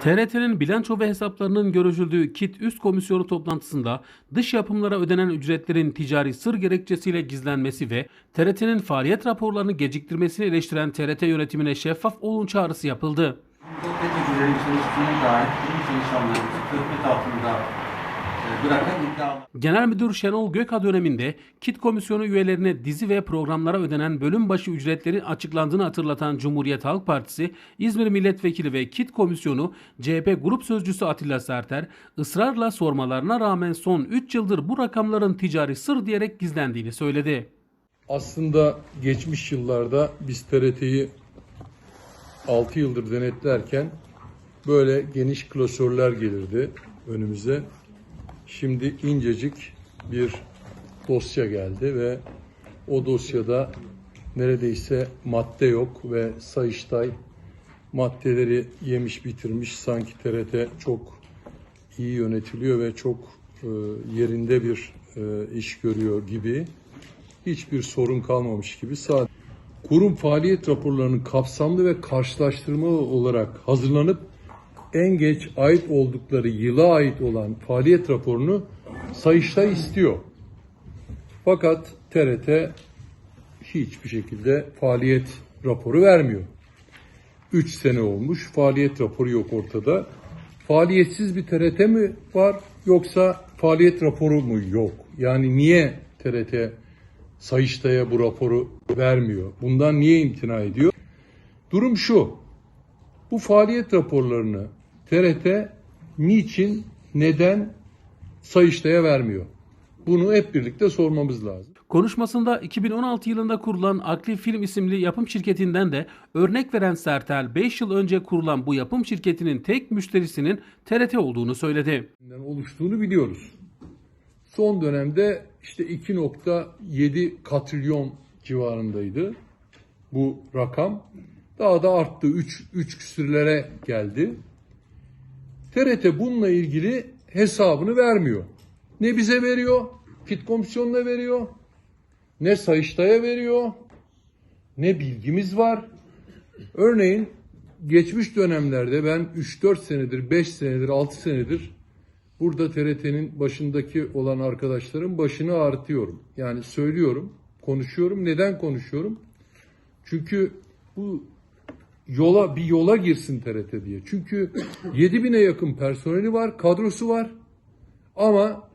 TRT'nin bilanço ve hesaplarının görüşüldüğü KİT Üst Komisyonu toplantısında dış yapımlara ödenen ücretlerin ticari sır gerekçesiyle gizlenmesi ve TRT'nin faaliyet raporlarını geciktirmesini eleştiren TRT yönetimine şeffaf olun çağrısı yapıldı. çalıştığına dair tüm çalışanları töhmet altında bırakan iddialar. Genel Müdür Şenol Gökha döneminde KİT Komisyonu üyelerine dizi ve programlara ödenen bölüm başı ücretlerin açıklandığını hatırlatan Cumhuriyet Halk Partisi, İzmir Milletvekili ve KİT Komisyonu CHP Grup Sözcüsü Atilla Serter, ısrarla sormalarına rağmen son 3 yıldır bu rakamların ticari sır diyerek gizlendiğini söyledi. Aslında geçmiş yıllarda biz TRT'yi 6 yıldır denetlerken böyle geniş klasörler gelirdi önümüze. Şimdi incecik bir dosya geldi ve o dosyada neredeyse madde yok ve Sayıştay maddeleri yemiş bitirmiş. Sanki TRT çok iyi yönetiliyor ve çok e, yerinde bir e, iş görüyor gibi. Hiçbir sorun kalmamış gibi. Sadece kurum faaliyet raporlarının kapsamlı ve karşılaştırmalı olarak hazırlanıp en geç ait oldukları yıla ait olan faaliyet raporunu Sayıştay istiyor. Fakat TRT hiçbir şekilde faaliyet raporu vermiyor. 3 sene olmuş faaliyet raporu yok ortada. Faaliyetsiz bir TRT mi var yoksa faaliyet raporu mu yok? Yani niye TRT Sayıştay'a bu raporu vermiyor? Bundan niye imtina ediyor? Durum şu. Bu faaliyet raporlarını TRT niçin, neden Sayıştay'a vermiyor? Bunu hep birlikte sormamız lazım. Konuşmasında 2016 yılında kurulan Akli Film isimli yapım şirketinden de örnek veren Sertel 5 yıl önce kurulan bu yapım şirketinin tek müşterisinin TRT olduğunu söyledi. oluştuğunu biliyoruz. Son dönemde işte 2.7 katrilyon civarındaydı bu rakam. Daha da arttı. 3, 3 küsürlere geldi. TRT bununla ilgili hesabını vermiyor. Ne bize veriyor, KİT komisyonuna veriyor, ne Sayıştay'a veriyor, ne bilgimiz var. Örneğin geçmiş dönemlerde ben 3-4 senedir, 5 senedir, 6 senedir burada TRT'nin başındaki olan arkadaşların başını ağrıtıyorum. Yani söylüyorum, konuşuyorum. Neden konuşuyorum? Çünkü bu yola bir yola girsin TRT diye. Çünkü 7000'e yakın personeli var, kadrosu var. Ama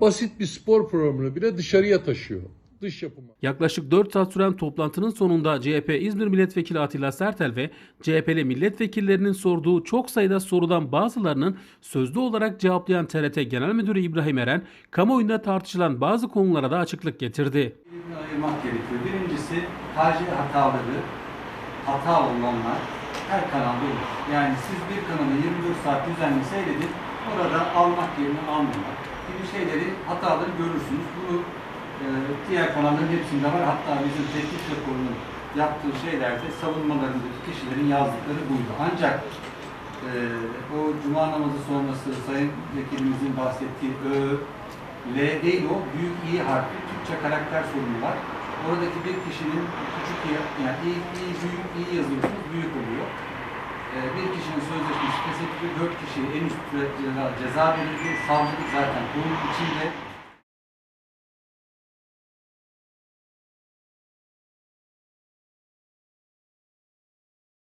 basit bir spor programını bile dışarıya taşıyor. Dış yapıma. Yaklaşık 4 saat süren toplantının sonunda CHP İzmir Milletvekili Atilla Sertel ve CHP'li milletvekillerinin sorduğu çok sayıda sorudan bazılarının sözlü olarak cevaplayan TRT Genel Müdürü İbrahim Eren, kamuoyunda tartışılan bazı konulara da açıklık getirdi. Ayırmak gerekiyor. Birincisi tercih hataları, hata olanlar her kanalda olur. Yani siz bir kanalı 24 saat düzenli seyredin, orada almak yerine almamak gibi şeyleri, hataları görürsünüz. Bunu e, diğer kanalların hepsinde var. Hatta bizim tetkik raporunun yaptığı şeylerde savunmalarındaki kişilerin yazdıkları buydu. Ancak e, o cuma namazı sonrası Sayın Vekilimizin bahsettiği Ö, L değil o, büyük İ harfi, Türkçe karakter sorunu var. Oradaki bir kişinin küçük yani İ, İ büyük, İ yazıyorsunuz, büyük oluyor. Ee, bir kişinin sözleşmesi feshedildi, dört kişiye en üst ceza, ceza verildi, savcılık zaten bunun içinde